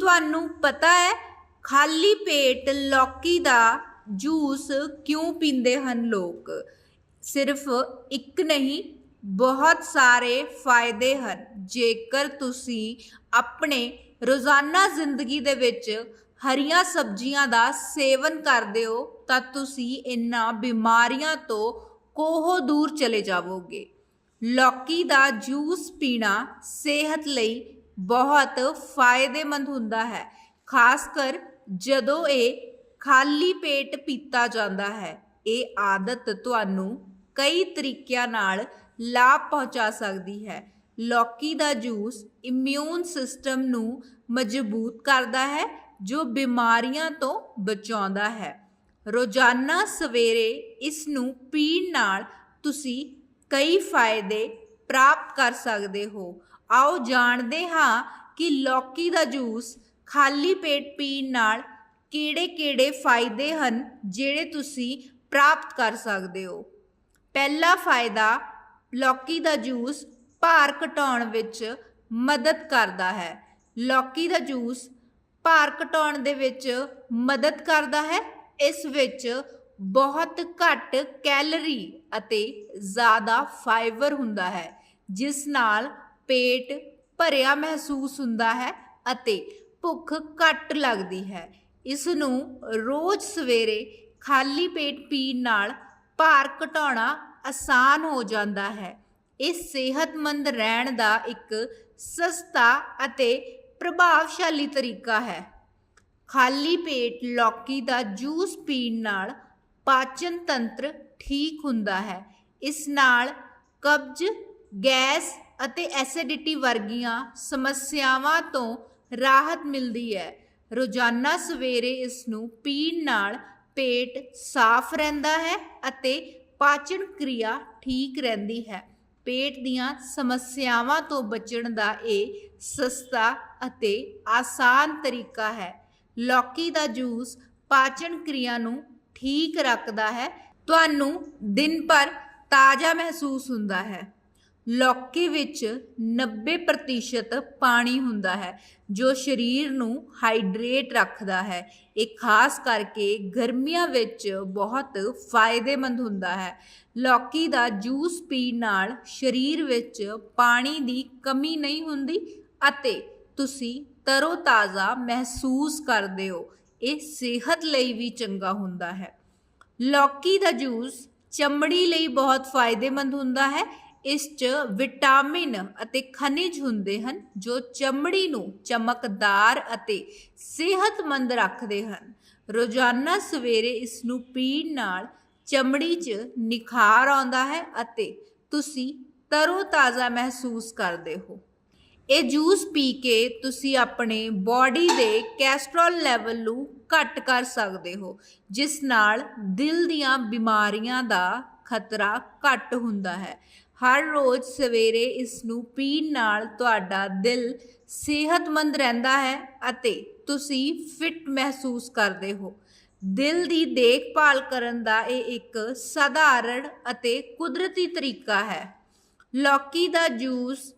ਤੁਹਾਨੂੰ ਪਤਾ ਹੈ, ਖਾਲੀ ਪੇਟ ਲੌਕੀ ਦਾ ਜੂਸ ਕਿਉਂ ਪੀਂਦੇ ਹਨ ਲੋਕ? ਸਿਰਫ ਇੱਕ ਨਹੀਂ, ਬਹੁਤ ਸਾਰੇ ਫਾਇਦੇ ਹਨ। ਜੇਕਰ ਤੁਸੀਂ ਆਪਣੇ ਰੋਜ਼ਾਨਾ ਜ਼ਿੰਦਗੀ ਦੇ ਵਿੱਚ ਹਰੀਆਂ ਸਬਜ਼ੀਆਂ ਦਾ ਸੇਵਨ ਕਰਦੇ ਹੋ, ਤਾਂ ਤੁਸੀਂ ਇਹਨਾਂ ਬਿਮਾਰੀਆਂ ਤੋਂ ਕੋਹੋ ਦੂਰ ਚਲੇ ਜਾਵੋਗੇ। ਲੌਕੀ ਦਾ ਜੂਸ ਪੀਣਾ ਸਿਹਤ ਲਈ ਬਹੁਤ ਫਾਇਦੇਮੰਦ ਹੁੰਦਾ ਹੈ, ਖਾਸ ਕਰ ਜਦੋਂ ਇਹ ਖਾਲੀ ਪੇਟ ਪੀਤਾ ਜਾਂਦਾ ਹੈ। ਇਹ ਆਦਤ ਤੁਹਾਨੂੰ ਕਈ ਤਰੀਕਿਆਂ ਨਾਲ ਲਾਭ ਪਹੁੰਚਾ ਸਕਦੀ ਹੈ। ਲੌਕੀ ਦਾ ਜੂਸ ਇਮਿਊਨ ਸਿਸਟਮ ਨੂੰ ਮਜ਼ਬੂਤ ਕਰਦਾ ਹੈ, ਜੋ ਬਿਮਾਰੀਆਂ ਤੋਂ ਬਚਾਉਂਦਾ ਹੈ। ਰੋਜ਼ਾਨਾ ਸਵੇਰੇ ਇਸ ਨੂੰ ਪੀਣ ਨਾਲ ਤੁਸੀਂ ਕਈ ਫਾਇਦੇ ਪ੍ਰਾਪਤ ਕਰ ਸਕਦੇ ਹੋ। ਆਓ ਜਾਣਦੇ ਹਾਂ ਕਿ ਲੌਕੀ ਦਾ ਜੂਸ ਖਾਲੀ ਪੇਟ ਪੀਣ ਨਾਲ ਕਿਹੜੇ-ਕਿਹੜੇ ਫਾਇਦੇ ਹਨ ਜਿਹੜੇ ਤੁਸੀਂ ਪ੍ਰਾਪਤ ਕਰ ਸਕਦੇ ਹੋ। ਪਹਿਲਾ ਫਾਇਦਾ ਲੌਕੀ ਦਾ ਜੂਸ ਭਾਰ ਘਟਾਉਣ ਵਿੱਚ ਮਦਦ ਕਰਦਾ ਹੈ। ਲੌਕੀ ਦਾ ਜੂਸ ਭਾਰ ਘਟਾਉਣ ਦੇ ਵਿੱਚ ਮਦਦ ਕਰਦਾ ਹੈ। ਇਸ ਵਿੱਚ ਬਹੁਤ ਘੱਟ ਕੈਲਰੀ ਅਤੇ ਜ਼ਿਆਦਾ ਫਾਈਬਰ ਹੁੰਦਾ ਹੈ, ਜਿਸ ਨਾਲ ਪੇਟ ਭਰਿਆ ਮਹਿਸੂਸ ਹੁੰਦਾ ਹੈ ਅਤੇ ਭੁੱਖ ਘੱਟ ਲੱਗਦੀ ਹੈ। ਇਸ ਨੂੰ ਰੋਜ਼ ਸਵੇਰੇ ਖਾਲੀ ਪੇਟ ਪੀਣ ਨਾਲ ਭਾਰ ਘਟਾਉਣਾ ਆਸਾਨ ਹੋ ਜਾਂਦਾ ਹੈ। ਇਹ ਸਿਹਤਮੰਦ ਰਹਿਣ ਦਾ ਇੱਕ ਸਸਤਾ ਅਤੇ ਪ੍ਰਭਾਵਸ਼ਾਲੀ ਤਰੀਕਾ ਹੈ। ਖਾਲੀ ਪੇਟ ਲੌਕੀ ਦਾ ਜੂਸ ਪੀਣ ਨਾਲ ਪਾਚਨ ਤੰਤਰ ਠੀਕ ਹੁੰਦਾ ਹੈ। ਇਸ ਨਾਲ ਕਬਜ਼, ਗੈਸ ਅਤੇ ਐਸਿਡਿਟੀ ਵਰਗੀਆਂ ਸਮੱਸਿਆਵਾਂ ਤੋਂ ਰਾਹਤ ਮਿਲਦੀ ਹੈ। ਰੋਜ਼ਾਨਾ ਸਵੇਰੇ ਇਸ ਨੂੰ ਪੀਣ ਨਾਲ ਪੇਟ ਸਾਫ਼ ਰਹਿੰਦਾ ਹੈ ਅਤੇ ਪਾਚਨ ਕਿਰਿਆ ਠੀਕ ਰਹਿੰਦੀ ਹੈ। ਪੇਟ ਦੀਆਂ ਸਮੱਸਿਆਵਾਂ ਤੋਂ ਬਚਣ ਦਾ ਇਹ ਸਸਤਾ ਅਤੇ ਆਸਾਨ ਤਰੀਕਾ ਹੈ। ਲੌਕੀ ਦਾ ਜੂਸ ਪਾਚਨ ਕਿਰਿਆ ਨੂੰ ਠੀਕ ਰੱਖਦਾ ਹੈ। ਤੁਹਾਨੂੰ ਦਿਨ ਭਰ ਤਾਜ਼ਾ ਮਹਿਸੂਸ ਹੁੰਦਾ ਹੈ। ਲੌਕੀ ਵਿੱਚ 90% ਪਾਣੀ ਹੁੰਦਾ ਹੈ, ਜੋ ਸਰੀਰ ਨੂੰ ਹਾਈਡਰੇਟ ਰੱਖਦਾ ਹੈ। ਇਹ ਖਾਸ ਕਰਕੇ ਗਰਮੀਆਂ ਵਿੱਚ ਬਹੁਤ ਫਾਇਦੇਮੰਦ ਹੁੰਦਾ ਹੈ। ਲੌਕੀ ਦਾ ਜੂਸ ਪੀਣ ਨਾਲ ਸਰੀਰ ਵਿੱਚ ਪਾਣੀ ਦੀ ਕਮੀ ਨਹੀਂ ਹੁੰਦੀ ਅਤੇ ਤੁਸੀਂ ਤਰੋਤਾਜ਼ਾ ਮਹਿਸੂਸ ਕਰਦੇ ਹੋ। ਇਹ ਸਿਹਤ ਲਈ ਵੀ ਚੰਗਾ ਹੁੰਦਾ ਹੈ। ਲੌਕੀ ਦਾ ਜੂਸ ਚਮੜੀ ਲਈ ਬਹੁਤ ਫਾਇਦੇਮੰਦ ਹੁੰਦਾ ਹੈ ਇਸ 'ਚ ਵਿਟਾਮਿਨ ਅਤੇ ਖਣਿਜ ਹੁੰਦੇ ਹਨ, ਜੋ ਚਮੜੀ ਨੂੰ ਚਮਕਦਾਰ ਅਤੇ ਸਿਹਤਮੰਦ ਰੱਖਦੇ ਹਨ। ਰੋਜ਼ਾਨਾ ਸਵੇਰੇ ਇਸ ਨੂੰ ਪੀਣ ਨਾਲ ਚਮੜੀ 'ਚ ਨਿਖਾਰ ਆਉਂਦਾ ਹੈ ਅਤੇ ਤੁਸੀਂ ਤਰੋਤਾਜ਼ਾ ਮਹਿਸੂਸ ਕਰਦੇ ਹੋ। ਇਹ ਜੂਸ ਪੀ ਕੇ ਤੁਸੀਂ ਆਪਣੇ ਬਾਡੀ ਦੇ ਕੈਸਟਰੋਲ ਲੈਵਲ ਨੂੰ ਘੱਟ ਕਰ ਸਕਦੇ ਹੋ, ਜਿਸ ਨਾਲ ਦਿਲ ਦੀਆਂ ਬਿਮਾਰੀਆਂ ਦਾ ਖਤਰਾ ਘੱਟ ਹੁੰਦਾ ਹੈ। ਹਰ ਰੋਜ਼ ਸਵੇਰੇ ਇਸ ਨੂੰ ਪੀਣ ਨਾਲ ਤੁਹਾਡਾ ਦਿਲ ਸਿਹਤਮੰਦ ਰਹਿੰਦਾ ਹੈ ਅਤੇ ਤੁਸੀਂ ਫਿਟ ਮਹਿਸੂਸ ਕਰਦੇ ਹੋ। ਦਿਲ ਦੀ ਦੇਖਭਾਲ ਕਰਨ ਦਾ ਇਹ ਇੱਕ ਸਧਾਰਨ ਅਤੇ ਕੁਦਰਤੀ ਤਰੀਕਾ ਹੈ। ਲੌਕੀ ਦਾ ਜੂਸ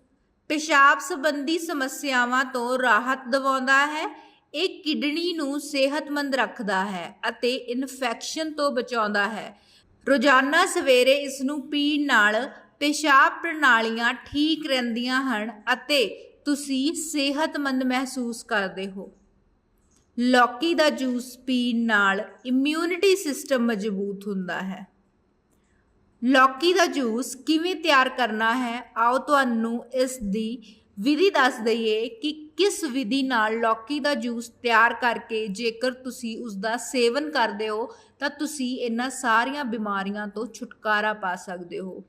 ਪਿਸ਼ਾਬ ਸੰਬੰਧੀ ਸਮੱਸਿਆਵਾਂ ਤੋਂ ਰਾਹਤ ਦਿਵਾਉਂਦਾ ਹੈ। ਇਹ ਕਿਡਨੀ ਨੂੰ ਸਿਹਤਮੰਦ ਰੱਖਦਾ ਹੈ ਅਤੇ ਇਨਫੈਕਸ਼ਨ ਤੋਂ ਬਚਾਉਂਦਾ ਹੈ। ਰੋਜ਼ਾਨਾ ਸਵੇਰੇ ਇਸ ਨੂੰ ਪੀਣ ਨਾਲ ਪੇਸ਼ਾਬ ਪ੍ਰਣਾਲੀਆਂ ਠੀਕ ਰਹਿੰਦੀਆਂ ਹਨ ਅਤੇ ਤੁਸੀਂ ਸਿਹਤਮੰਦ ਮਹਿਸੂਸ ਕਰਦੇ ਹੋ। ਲੌਕੀ ਦਾ ਜੂਸ ਪੀਣ ਨਾਲ ਇਮਿਊਨਿਟੀ ਸਿਸਟਮ ਮਜ਼ਬੂਤ ਹੁੰਦਾ ਹੈ। ਲੌਕੀ ਦਾ ਜੂਸ ਕਿਵੇਂ ਤਿਆਰ ਕਰਨਾ ਹੈ? ਆਓ ਤੁਹਾਨੂੰ ਇਸ ਦੀ ਵਿਧੀ ਦੱਸ ਦਈਏ ਕਿ ਕਿਸ ਵਿਧੀ ਨਾਲ ਲੌਕੀ ਦਾ ਜੂਸ ਤਿਆਰ ਕਰਕੇ ਜੇਕਰ ਤੁਸੀਂ ਉਸ ਦਾ ਸੇਵਨ ਕਰਦੇ ਹੋ ਤਾਂ ਤੁਸੀਂ ਇਹਨਾਂ ਸਾਰੀਆਂ ਬਿਮਾਰੀਆਂ ਤੋਂ ਛੁਟਕਾਰਾ ਪਾ ਸਕਦੇ ਹੋ।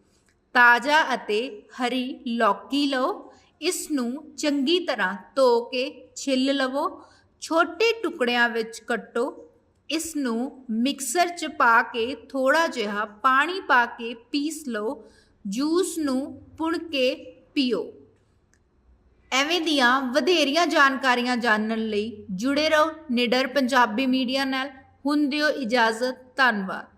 ਤਾਜ਼ਾ ਅਤੇ ਹਰੀ ਲੌਕੀ ਲਓ। ਇਸ ਨੂੰ ਚੰਗੀ ਤਰ੍ਹਾਂ ਧੋ ਕੇ ਛਿੱਲ ਲਵੋ। ਛੋਟੇ ਟੁਕੜਿਆਂ ਵਿੱਚ ਕੱਟੋ। ਇਸ ਨੂੰ ਮਿਕਸਰ 'ਚ ਪਾ ਕੇ ਥੋੜਾ ਜਿਹਾ ਪਾਣੀ ਪਾ ਕੇ ਪੀਸ ਲਓ। ਜੂਸ ਨੂੰ ਪੁਣ ਕੇ ਪੀਓ। ਐਵੇਂ ਦੀਆਂ ਵਧੇਰੀਆਂ ਜਾਣਕਾਰੀਆਂ ਜਾਣਨ ਲਈ ਜੁੜੇ ਰਹੋ। ਨਿਡਰ ਪੰਜਾਬੀ ਮੀਡੀਆ ਨਾਲ। ਹੁਣ ਦਿਓ ਇਜਾਜ਼ਤ। ਧੰਨਵਾਦ।